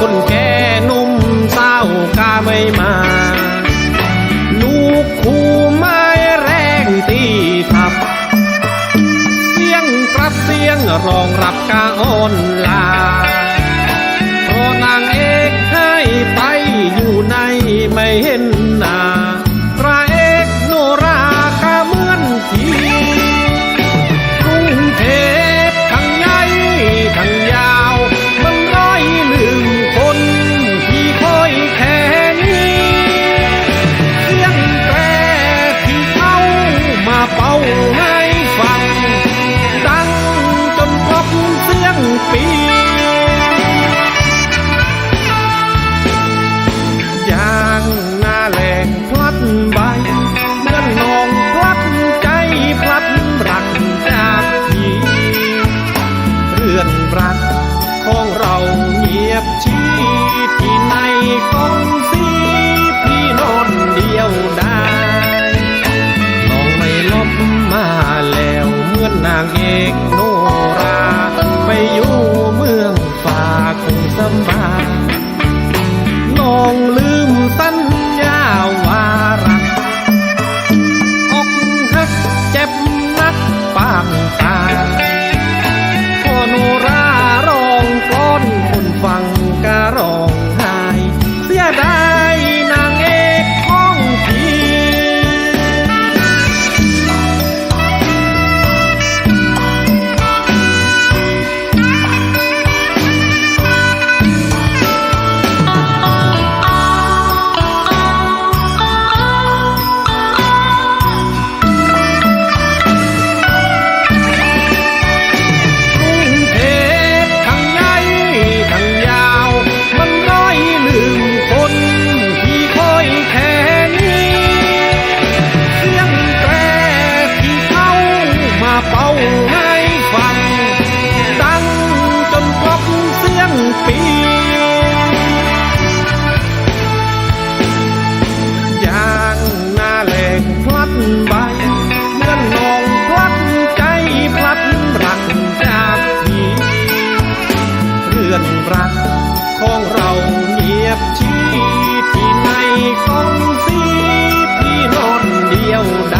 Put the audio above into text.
คนแก่ ปี ยางหน้าแหลงพลัดใบเงินนองพลัดใจพลัดรักจากทีเรื่องรักของเราเงียบชี้ที่ในกองสีพี่นอนเดียวได้น้องไม่ลบมาแล้วเมื่อนนางเอก fiel da